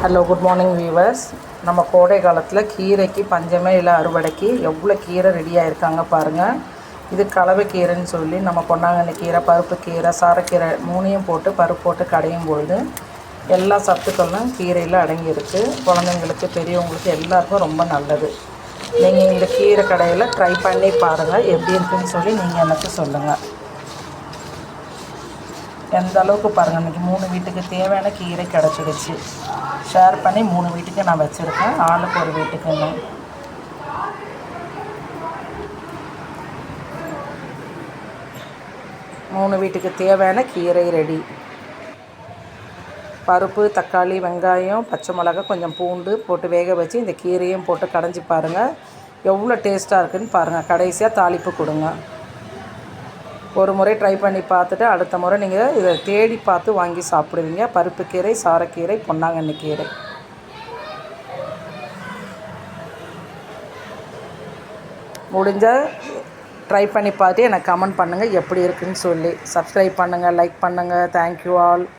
Hello good morning viewers நம்ம கோடை காலத்தில் கீரைக்கு பஞ்சமே இல்லை அறுவடைக்கு. எவ்வளோ கீரை ரெடியாக இருக்காங்க பாருங்கள் இது கலவை கீரைன்னு சொல்லி நம்ம பொன்னாங்கண்ணி கீரை பருப்பு கீரை சாரக்கீரை மூணையும் போட்டு பருப்பு போட்டு கடையும் பொழுது எல்லா சத்துக்களும் கீரையில் அடங்கியிருக்கு குழந்தைங்களுக்கு பெரியவங்களுக்கு எல்லாருக்கும் ரொம்ப நல்லது. நீங்கள் இந்த கீரை கடையில் ட்ரை பண்ணி பாருங்கள் எப்படி இருக்குன்னு சொல்லி நீங்கள் எனக்கு சொல்லுங்கள் எந்த அளவுக்கு பாருங்கள் இன்றைக்கி மூணு வீட்டுக்கு தேவையான கீரை கிடச்சிடுச்சு ஷேர் பண்ணி மூணு வீட்டுக்கு நான் வச்சுருக்கேன். ஆளுக்கு ஒரு வீட்டுக்குன்னு மூணு வீட்டுக்கு தேவையான கீரை ரெடி. பருப்பு தக்காளி வெங்காயம் பச்சை மிளகா கொஞ்சம் பூண்டு போட்டு வேக வச்சு இந்த கீரையும் போட்டு கடைஞ்சி பாருங்கள் எவ்வளோ டேஸ்ட்டாக இருக்குதுன்னு பாருங்கள் கடைசியாக தாளிப்பு கொடுங்க. ஒரு முறை ட்ரை பண்ணி பார்த்துட்டு அடுத்த முறை நீங்கள் இதை தேடி பார்த்து வாங்கி சாப்பிடுவீங்க. பருப்பு கீரை சாரக்கீரை பொன்னாங்கண்ணி கீரை. முடிஞ்ச ட்ரை பண்ணி பார்த்து எனக்கு கமெண்ட் பண்ணுங்கள் எப்படி இருக்குன்னு சொல்லி. சப்ஸ்கிரைப் பண்ணுங்கள் லைக் பண்ணுங்கள் தேங்க்யூ ஆல்